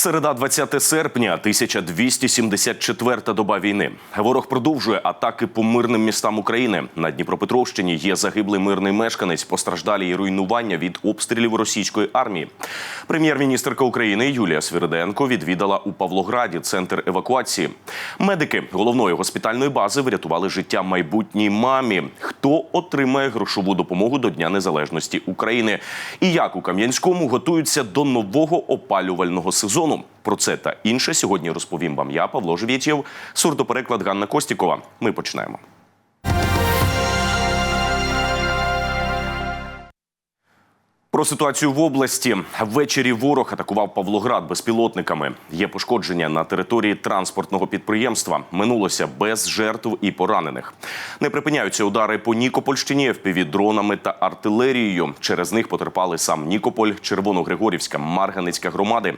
Середа 20 серпня, 1274 доба війни. Ворог продовжує атаки по мирним містам України. На Дніпропетровщині є загиблий мирний мешканець, постраждалі і руйнування від обстрілів російської армії. Прем'єр-міністрка України Юлія Свириденко відвідала у Павлограді центр евакуації. Медики головної госпітальної бази врятували життя майбутній мамі. Хто отримає грошову допомогу до Дня Незалежності України? І як у Кам'янському готуються до нового опалювального сезону? Про це та інше сьогодні розповім вам я, Павло Живєтєв, сурдопереклад Ганна Костікова. Ми починаємо. Про ситуацію в області ввечері ворог атакував Павлоград безпілотниками. Є пошкодження на території транспортного підприємства. Минулося без жертв і поранених. Не припиняються удари по Нікопольщині дронами та артилерією. Через них потерпали сам Нікополь, Червоногригорівська, Марганицька громади.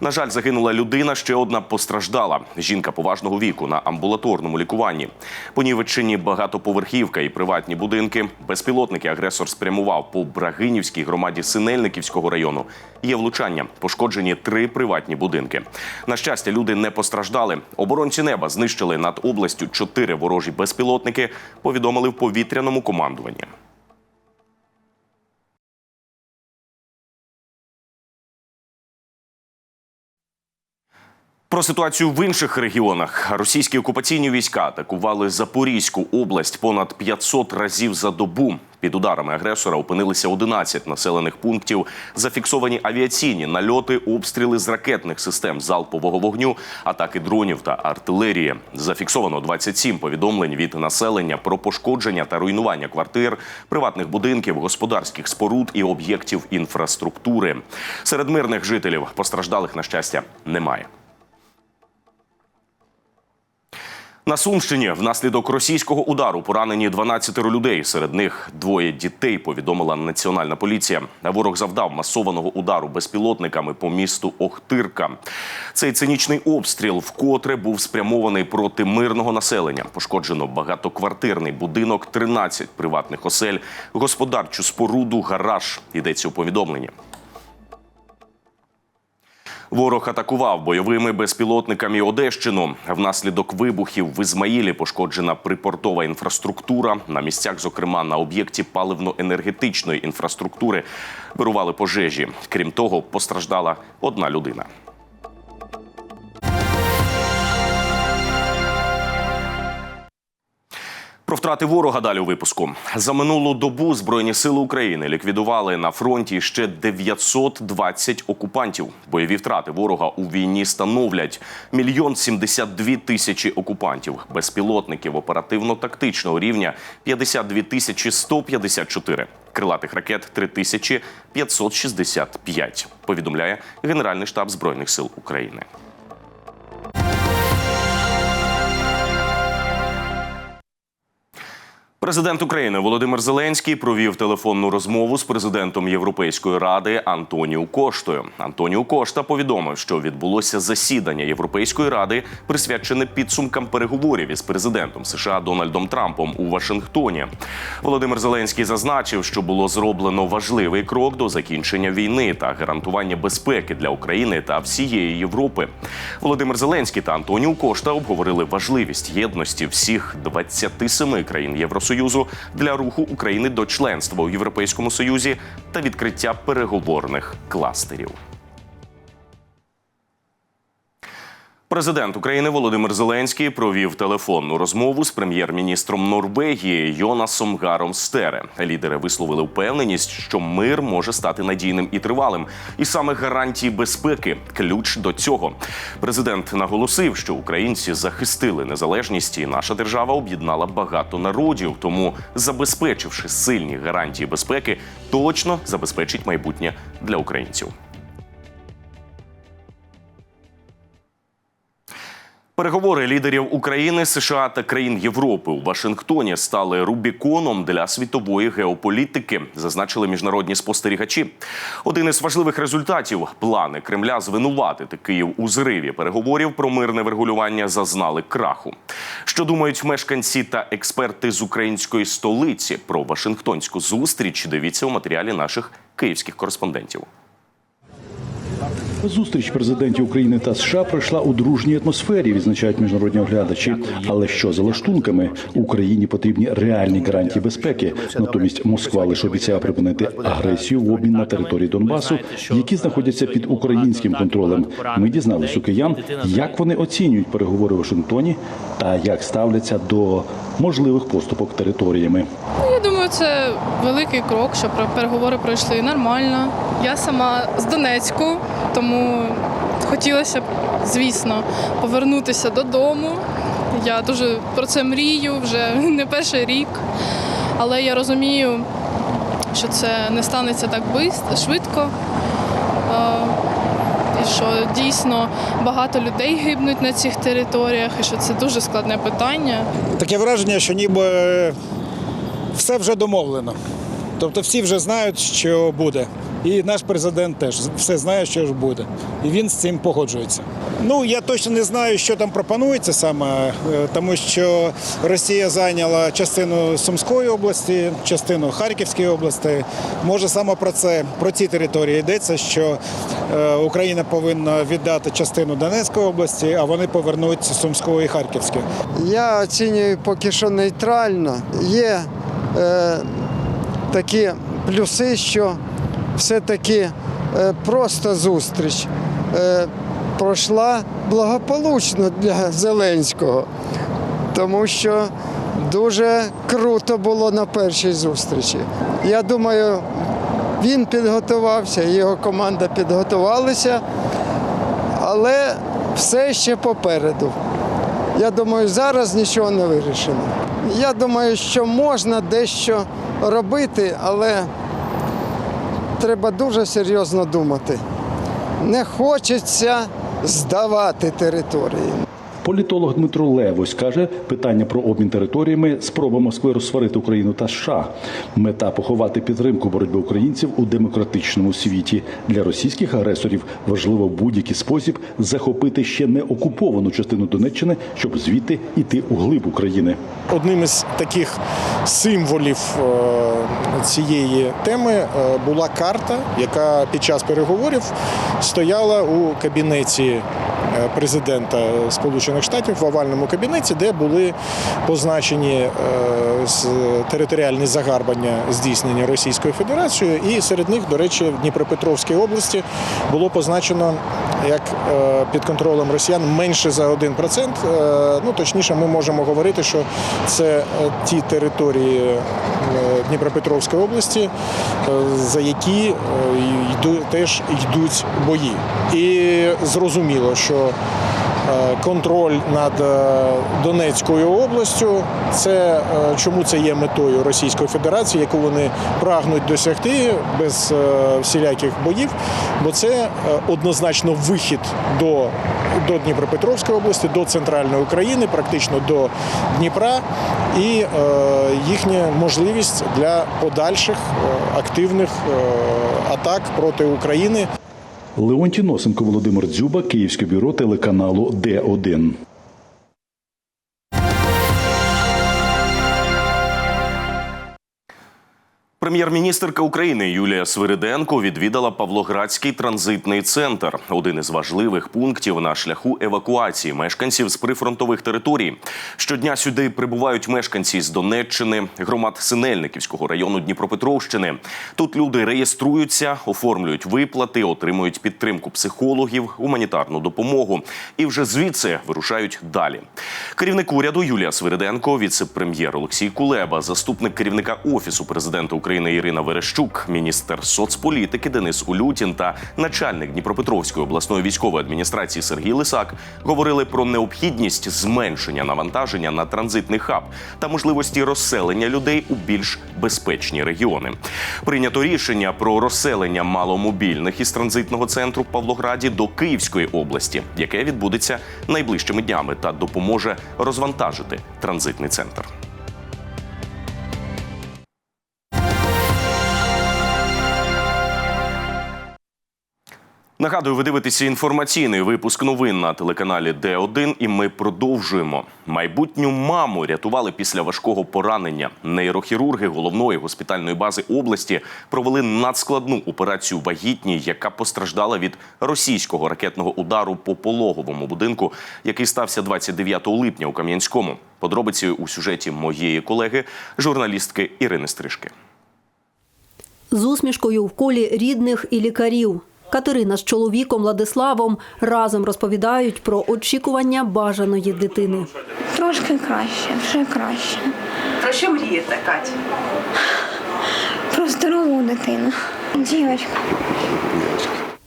На жаль, загинула людина. Ще одна постраждала. Жінка поважного віку на амбулаторному лікуванні. Понівеччині багатоповерхівка і приватні будинки. Безпілотники агресор спрямував по Брагинівській громаді Синельниківського району. Є влучання, пошкоджені три приватні будинки. На щастя, люди не постраждали. Оборонці неба знищили над областю чотири ворожі безпілотники. Повідомили в повітряному командуванні. Про ситуацію в інших регіонах російські окупаційні війська атакували Запорізьку область понад 500 разів за добу. Під ударами агресора опинилися 11 населених пунктів. Зафіксовані авіаційні нальоти, обстріли з ракетних систем залпового вогню, атаки дронів та артилерії. Зафіксовано 27 повідомлень від населення про пошкодження та руйнування квартир, приватних будинків, господарських споруд і об'єктів інфраструктури. Серед мирних жителів постраждалих на щастя немає. На Сумщині внаслідок російського удару поранені 12 людей. Серед них двоє дітей. Повідомила національна поліція. Ворог завдав масованого удару безпілотниками по місту Охтирка. Цей цинічний обстріл вкотре був спрямований проти мирного населення. Пошкоджено багатоквартирний будинок, 13 приватних осель, господарчу споруду, гараж. Йдеться у повідомленні. Ворог атакував бойовими безпілотниками Одещину. Внаслідок вибухів в Ізмаїлі пошкоджена припортова інфраструктура. На місцях, зокрема на об'єкті паливно-енергетичної інфраструктури, вирували пожежі. Крім того, постраждала одна людина. Про втрати ворога далі у випуску за минулу добу збройні сили України ліквідували на фронті ще 920 окупантів. Бойові втрати ворога у війні становлять мільйон 72 тисячі окупантів, безпілотників оперативно-тактичного рівня 52 тисячі 154. Крилатих ракет 3565, повідомляє Генеральний штаб збройних сил України. Президент України Володимир Зеленський провів телефонну розмову з президентом Європейської ради Антоніу Коштою. Антоніу Кошта повідомив, що відбулося засідання Європейської ради, присвячене підсумкам переговорів із президентом США Дональдом Трампом у Вашингтоні. Володимир Зеленський зазначив, що було зроблено важливий крок до закінчення війни та гарантування безпеки для України та всієї Європи. Володимир Зеленський та Антоніу Кошта обговорили важливість єдності всіх 27 країн Євросоюзу. Союзу для руху України до членства у Європейському Союзі та відкриття переговорних кластерів. Президент України Володимир Зеленський провів телефонну розмову з прем'єр-міністром Норвегії Йонасом Гаром Стере. Лідери висловили впевненість, що мир може стати надійним і тривалим, і саме гарантії безпеки ключ до цього. Президент наголосив, що українці захистили незалежність, і наша держава об'єднала багато народів. Тому, забезпечивши сильні гарантії безпеки, точно забезпечить майбутнє для українців. Переговори лідерів України, США та країн Європи у Вашингтоні стали рубіконом для світової геополітики, зазначили міжнародні спостерігачі. Один із важливих результатів плани Кремля звинуватити Київ у зриві переговорів про мирне врегулювання зазнали краху. Що думають мешканці та експерти з української столиці про Вашингтонську зустріч? Дивіться у матеріалі наших київських кореспондентів. Зустріч президентів України та США пройшла у дружній атмосфері, відзначають міжнародні оглядачі. Але що за лаштунками Україні потрібні реальні гарантії безпеки. Натомість Москва лише обіцяє припинити агресію в обмін на території Донбасу, які знаходяться під українським контролем. Ми дізналися у киян, як вони оцінюють переговори у Вашингтоні та як ставляться до можливих поступок територіями. Ну, Я думаю, це великий крок, що переговори пройшли нормально. Я сама з Донецьку, тому хотілося б, звісно, повернутися додому. Я дуже про це мрію вже не перший рік. Але я розумію, що це не станеться так швидко. Е, І що дійсно багато людей гибнуть на цих територіях, і що це дуже складне питання. Таке враження, що ніби все вже домовлено. Тобто всі вже знають, що буде. І наш президент теж все знає, що ж буде. І він з цим погоджується. Ну я точно не знаю, що там пропонується саме, е, тому що Росія зайняла частину Сумської області, частину Харківської області. Може саме про це, про ці території йдеться, що е, Україна повинна віддати частину Донецької області, а вони повернуть Сумську і Харківську. Я оцінюю поки що нейтрально. Є е, такі плюси, що все-таки е, просто зустріч е, пройшла благополучно для Зеленського, тому що дуже круто було на першій зустрічі. Я думаю, він підготувався, його команда підготувалася, але все ще попереду. Я думаю, зараз нічого не вирішено. Я думаю, що можна дещо робити, але треба дуже серйозно думати. Не хочеться здавати території. Політолог Дмитро Левось каже, питання про обмін територіями спроба Москви розсварити Україну та США. Мета поховати підтримку боротьби українців у демократичному світі. Для російських агресорів важливо будь-який спосіб захопити ще не окуповану частину Донеччини, щоб звідти йти у глиб України. Одним із таких символів е, цієї теми е, була карта, яка під час переговорів стояла у кабінеті президента Сполучених Штатів в овальному кабінеті, де були позначені е, територіальні загарбання здійснення Російською Федерацією, і серед них, до речі, в Дніпропетровській області було позначено як е, під контролем росіян менше за 1%. Е, Ну точніше, ми можемо говорити, що це е, ті території Дніпропетровської області, за які теж йдуть бої. І зрозуміло, що контроль над е, Донецькою областю. Це е, чому це є метою Російської Федерації, яку вони прагнуть досягти без е, всіляких боїв, бо це е, однозначно вихід до, до Дніпропетровської області, до центральної України, практично до Дніпра, і е, їхня можливість для подальших е, активних е, атак проти України. Леонтій Носенко, Володимир Дзюба, Київське бюро телеканалу Д1. Прем'єр-міністерка України Юлія Свириденко відвідала Павлоградський транзитний центр, один із важливих пунктів на шляху евакуації мешканців з прифронтових територій. Щодня сюди прибувають мешканці з Донеччини, громад Синельниківського району Дніпропетровщини. Тут люди реєструються, оформлюють виплати, отримують підтримку психологів, гуманітарну допомогу і вже звідси вирушають далі. Керівник уряду Юлія Свириденко, віце-прем'єр Олексій Кулеба, заступник керівника офісу президента України Ірина Верещук, міністр соцполітики Денис Улютін та начальник Дніпропетровської обласної військової адміністрації Сергій Лисак говорили про необхідність зменшення навантаження на транзитний хаб та можливості розселення людей у більш безпечні регіони. Прийнято рішення про розселення маломобільних із транзитного центру в Павлограді до Київської області, яке відбудеться найближчими днями та допоможе розвантажити транзитний центр. Нагадую, ви дивитеся інформаційний випуск новин на телеканалі Д1, і ми продовжуємо. Майбутню маму рятували після важкого поранення. Нейрохірурги головної госпітальної бази області провели надскладну операцію вагітній, яка постраждала від російського ракетного удару по пологовому будинку, який стався 29 липня у Кам'янському. Подробиці у сюжеті моєї колеги, журналістки Ірини Стрижки. з усмішкою в колі рідних і лікарів. Катерина з чоловіком Владиславом разом розповідають про очікування бажаної дитини. Трошки краще, вже краще. Про що мрієте, Кать? Про здорову дитину. Дівочка.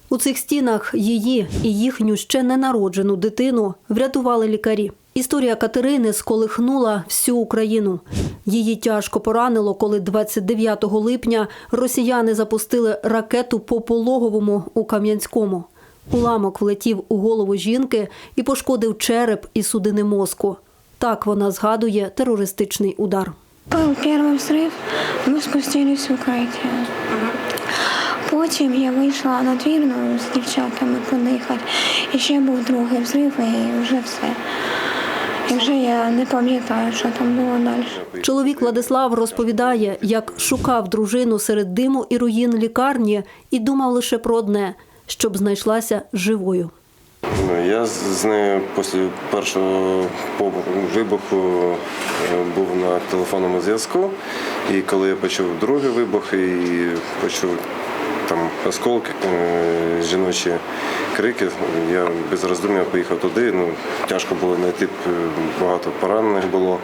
У цих стінах її і їхню ще ненароджену дитину врятували лікарі. Історія Катерини сколихнула всю Україну. Її тяжко поранило, коли 29 липня росіяни запустили ракету по пологовому у Кам'янському. Уламок влетів у голову жінки і пошкодив череп і судини мозку. Так вона згадує терористичний удар. Был первый взрыв, ми спустились в укриття. Потім я вийшла на двірну з дівчатами подихати. І ще був другий взрив, і вже все. І вже я не пам'ятаю, що там було далі. Чоловік Владислав розповідає, як шукав дружину серед диму і руїн лікарні і думав лише про одне, щоб знайшлася живою. Ну, Я з нею після першого по- вибуху е, був на телефонному зв'язку. І коли я почув другий вибух і почув там осколки, е, жіночі крики, я без роздумів поїхав туди. Ну, тяжко було знайти, е, багато поранених було,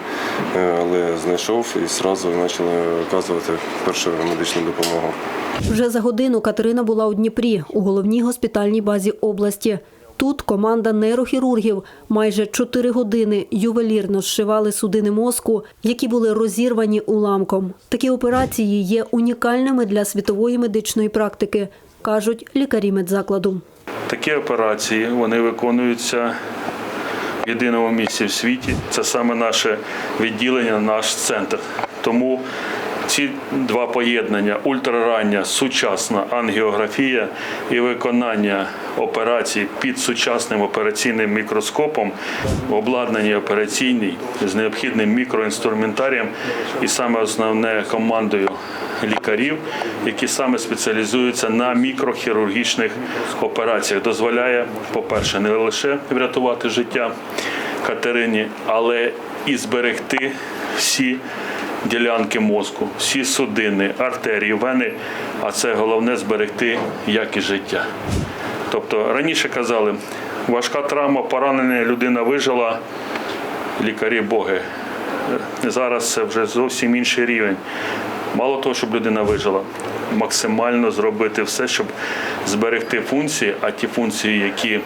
е, але знайшов і одразу почали оказувати першу медичну допомогу. Вже за годину Катерина була у Дніпрі у головній госпітальній базі області. Тут команда нейрохірургів майже 4 години ювелірно зшивали судини мозку, які були розірвані уламком. Такі операції є унікальними для світової медичної практики, кажуть лікарі медзакладу. Такі операції вони виконуються в єдиному місці в світі. Це саме наше відділення, наш центр. Тому ці два поєднання ультрарання, сучасна ангіографія і виконання операцій під сучасним операційним мікроскопом, обладнані операційній з необхідним мікроінструментарієм і саме основне командою лікарів, які саме спеціалізуються на мікрохірургічних операціях, дозволяє, по-перше, не лише врятувати життя Катерині, але і зберегти всі ділянки мозку, всі судини, артерії, вени, а це головне зберегти якість життя. Тобто раніше казали, важка травма, поранена людина вижила, лікарі боги. Зараз це вже зовсім інший рівень. Мало того, щоб людина вижила, максимально зробити все, щоб зберегти функції, а ті функції, які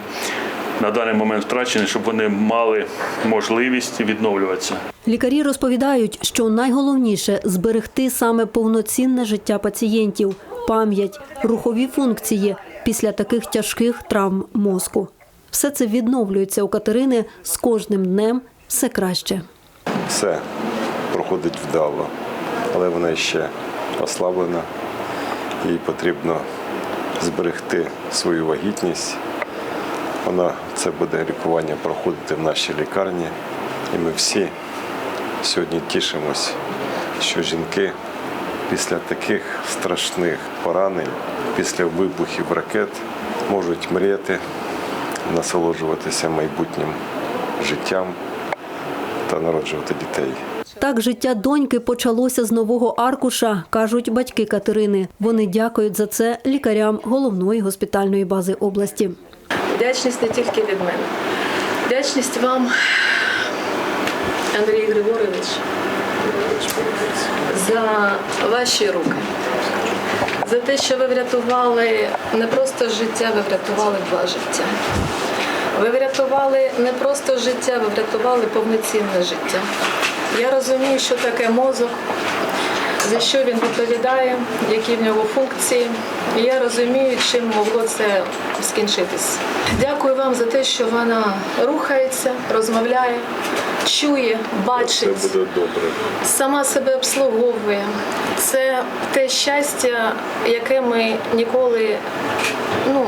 на даний момент втрачені, щоб вони мали можливість відновлюватися. Лікарі розповідають, що найголовніше зберегти саме повноцінне життя пацієнтів, пам'ять, рухові функції після таких тяжких травм мозку. Все це відновлюється у Катерини з кожним днем все краще. все проходить вдало, але вона ще ослаблена. Їй потрібно зберегти свою вагітність. Вона це буде лікування проходити в нашій лікарні. І ми всі сьогодні тішимось, що жінки після таких страшних поранень, після вибухів ракет можуть мріяти, насолоджуватися майбутнім життям та народжувати дітей. Так життя доньки почалося з нового аркуша, кажуть батьки Катерини. Вони дякують за це лікарям головної госпітальної бази області. Вдячність не тільки від мене. Вдячність вам, Андрій Григорович, за ваші руки. За те, що ви врятували не просто життя, ви врятували два життя. Ви врятували не просто життя, ви врятували повноцінне життя. Я розумію, що таке мозок, за що він відповідає, які в нього функції. І я розумію, чим могло це скінчитись. Дякую вам за те, що вона рухається, розмовляє, чує, бачить, добре. сама себе обслуговує. Це те щастя, яке ми ніколи ну,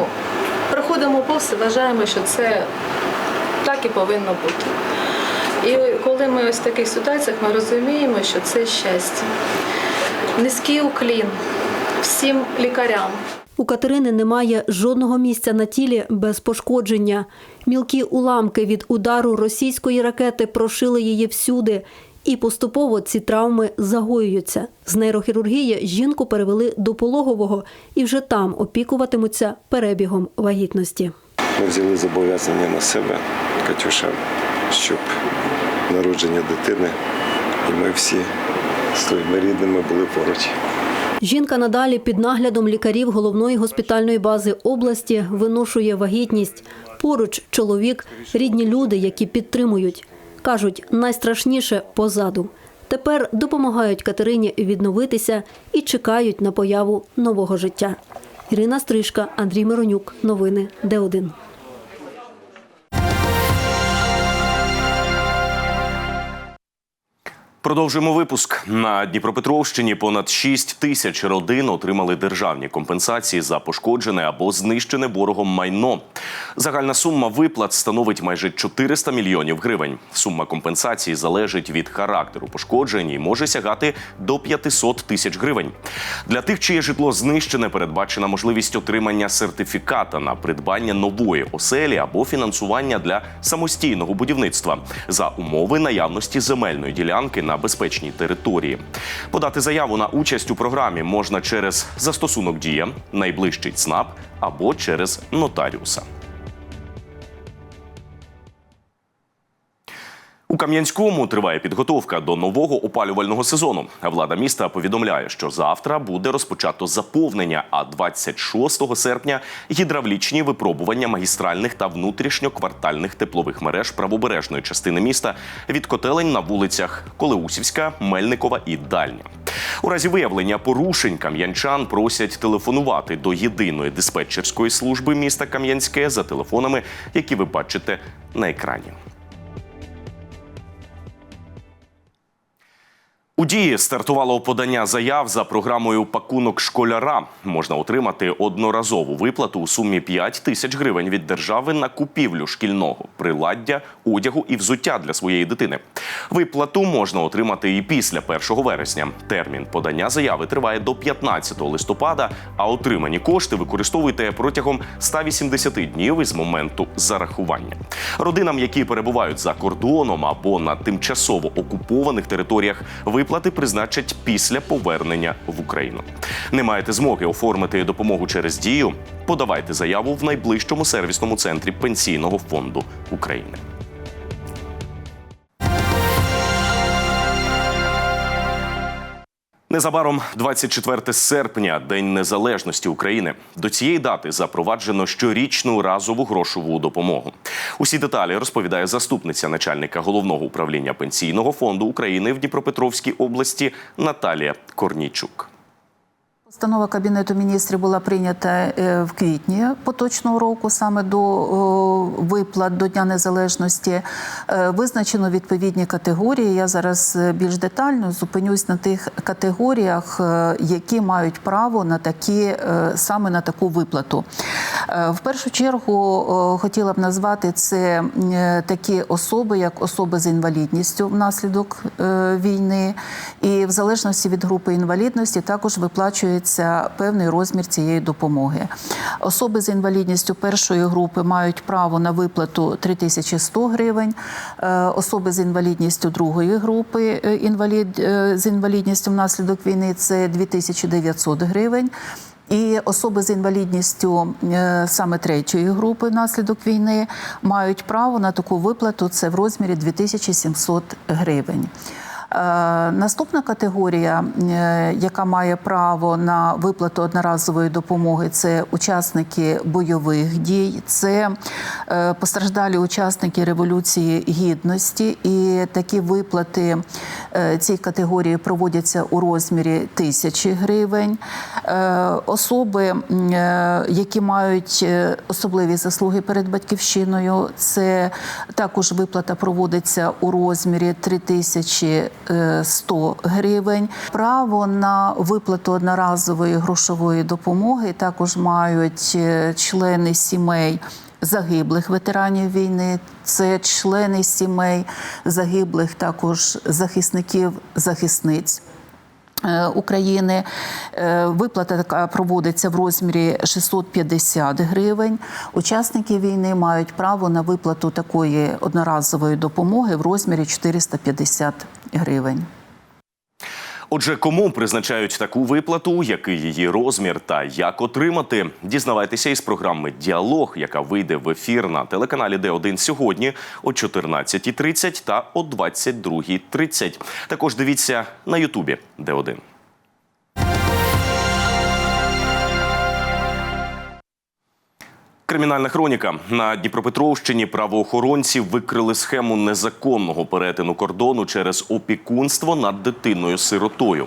проходимо повз і вважаємо, що це так і повинно бути. І коли ми ось в таких ситуаціях, ми розуміємо, що це щастя. Низький уклін всім лікарям. У Катерини немає жодного місця на тілі без пошкодження. Мілкі уламки від удару російської ракети прошили її всюди. І поступово ці травми загоюються. З нейрохірургії жінку перевели до пологового і вже там опікуватимуться перебігом вагітності. Ми взяли зобов'язання на себе, Катюша, щоб народження дитини, і ми всі своїми рідними були поруч. Жінка надалі під наглядом лікарів головної госпітальної бази області виношує вагітність. Поруч чоловік, рідні люди, які підтримують. Кажуть, найстрашніше позаду. Тепер допомагають Катерині відновитися і чекають на появу нового життя. Ірина Стрижка, Андрій Миронюк. Новини Д1. Продовжуємо випуск. На Дніпропетровщині понад 6 тисяч родин отримали державні компенсації за пошкоджене або знищене ворогом майно. Загальна сума виплат становить майже 400 мільйонів гривень. Сума компенсації залежить від характеру пошкоджень і може сягати до 500 тисяч гривень. Для тих, чиє житло знищене, передбачена можливість отримання сертифіката на придбання нової оселі або фінансування для самостійного будівництва за умови наявності земельної ділянки на безпечній території. Подати заяву на участь у програмі можна через застосунок Дія, найближчий ЦНАП або через нотаріуса. У Кам'янському триває підготовка до нового опалювального сезону. Влада міста повідомляє, що завтра буде розпочато заповнення, а 26 серпня гідравлічні випробування магістральних та внутрішньоквартальних теплових мереж правобережної частини міста від котелень на вулицях Колеусівська, Мельникова і Дальня. У разі виявлення порушень кам'янчан просять телефонувати до єдиної диспетчерської служби міста Кам'янське за телефонами, які ви бачите на екрані. У дії стартувало подання заяв за програмою Пакунок школяра. Можна отримати одноразову виплату у сумі 5 тисяч гривень від держави на купівлю шкільного приладдя, одягу і взуття для своєї дитини. Виплату можна отримати і після 1 вересня. Термін подання заяви триває до 15 листопада, а отримані кошти використовуйте протягом 180 днів із моменту зарахування. Родинам, які перебувають за кордоном або на тимчасово окупованих територіях, виплати призначать після повернення в Україну. Не маєте змоги оформити допомогу через дію? Подавайте заяву в найближчому сервісному центрі Пенсійного фонду України. Незабаром 24 серпня, День Незалежності України. До цієї дати запроваджено щорічну разову грошову допомогу. Усі деталі розповідає заступниця начальника головного управління пенсійного фонду України в Дніпропетровській області Наталія Корнійчук. Постанова Кабінету міністрів була прийнята е, в квітні поточного року, саме до виплат до Дня Незалежності. Е, Визначено відповідні категорії. Я зараз е, більш детально зупинюсь на тих категоріях, які мають право на такі саме на таку виплату. В першу чергу хотіла б назвати це такі особи, як особи з інвалідністю внаслідок війни, і в залежності від групи інвалідності також виплачується певний розмір цієї допомоги. Особи з інвалідністю першої групи мають право на виплату 3100 гривень. Е, Особи з інвалідністю другої групи е, інвалід е, з інвалідністю внаслідок війни це 2900 гривень. І особи з інвалідністю саме третьої групи внаслідок війни мають право на таку виплату. Це в розмірі 2700 гривень. Е, Наступна категорія, е, яка має право на виплату одноразової допомоги, це учасники бойових дій, це е, постраждалі учасники Революції Гідності. І такі виплати цій категорії проводяться у розмірі тисячі гривень. Е, Особи, е, які мають е, особливі заслуги перед батьківщиною, це також виплата проводиться у розмірі 3000 е, 100 гривень. Право на виплату одноразової грошової допомоги також мають е, члени сімей. Загиблих ветеранів війни, це члени сімей загиблих, також захисників захисниць. е, України Е, виплата така проводиться в розмірі 650 гривень. Учасники війни мають право на виплату такої одноразової допомоги в розмірі 450 гривень. Отже, кому призначають таку виплату, який її розмір та як отримати, дізнавайтеся із програми Діалог, яка вийде в ефір на телеканалі Д1 сьогодні о 14.30 та о 22.30. Також дивіться на Ютубі Д1. Кримінальна хроніка на Дніпропетровщині правоохоронці викрили схему незаконного перетину кордону через опікунство над дитиною-сиротою.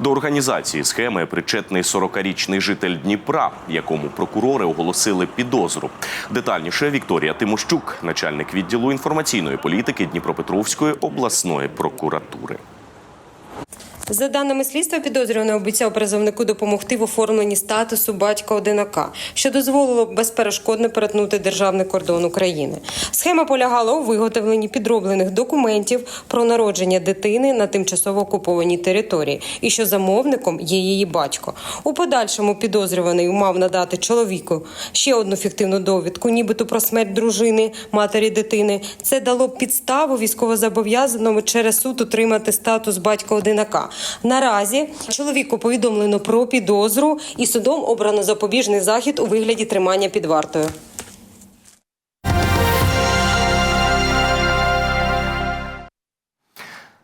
До організації схеми причетний 40-річний житель Дніпра, якому прокурори оголосили підозру. Детальніше Вікторія Тимощук, начальник відділу інформаційної політики Дніпропетровської обласної прокуратури. За даними слідства, підозрюваний обіцяв призовнику допомогти в оформленні статусу батька одинака, що дозволило безперешкодно перетнути державний кордон України. Схема полягала у виготовленні підроблених документів про народження дитини на тимчасово окупованій території, і що замовником є її батько. У подальшому підозрюваний мав надати чоловіку ще одну фіктивну довідку, нібито про смерть дружини, матері дитини. Це дало підставу військовозобов'язаному через суд отримати статус батька одинака. Наразі чоловіку повідомлено про підозру і судом обрано запобіжний захід у вигляді тримання під вартою.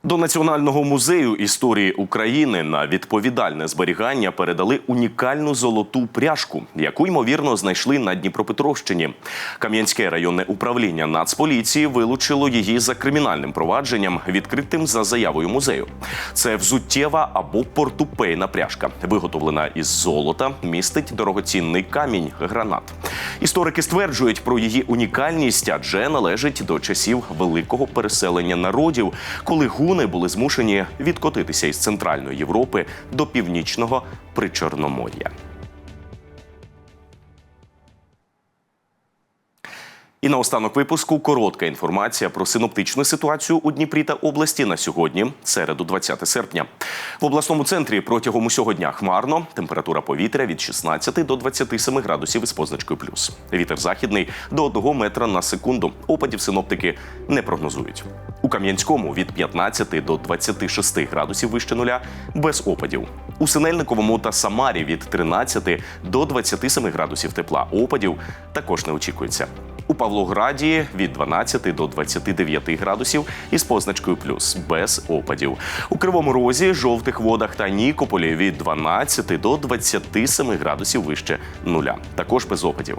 До Національного музею історії України на відповідальне зберігання передали унікальну золоту пряжку, яку ймовірно знайшли на Дніпропетровщині. Кам'янське районне управління Нацполіції вилучило її за кримінальним провадженням, відкритим за заявою музею. Це взуттєва або портупейна пряжка, виготовлена із золота, містить дорогоцінний камінь гранат. Історики стверджують про її унікальність, адже належить до часів великого переселення народів, коли гуни були змушені відкотитися із Центральної Європи до північного причорномор'я. І наостанок випуску коротка інформація про синоптичну ситуацію у Дніпрі та області на сьогодні, середу, 20 серпня. В обласному центрі протягом усього дня хмарно. Температура повітря від 16 до 27 градусів із позначкою плюс. Вітер західний до 1 метра на секунду. Опадів синоптики не прогнозують. У Кам'янському від 15 до 26 градусів вище нуля без опадів. У Синельниковому та Самарі від 13 до 27 градусів тепла. Опадів також не очікується. У Павлограді від 12 до 29 градусів із позначкою плюс без опадів. У Кривому Розі, жовтих водах та Нікополі від 12 до 27 градусів вище нуля. Також без опадів.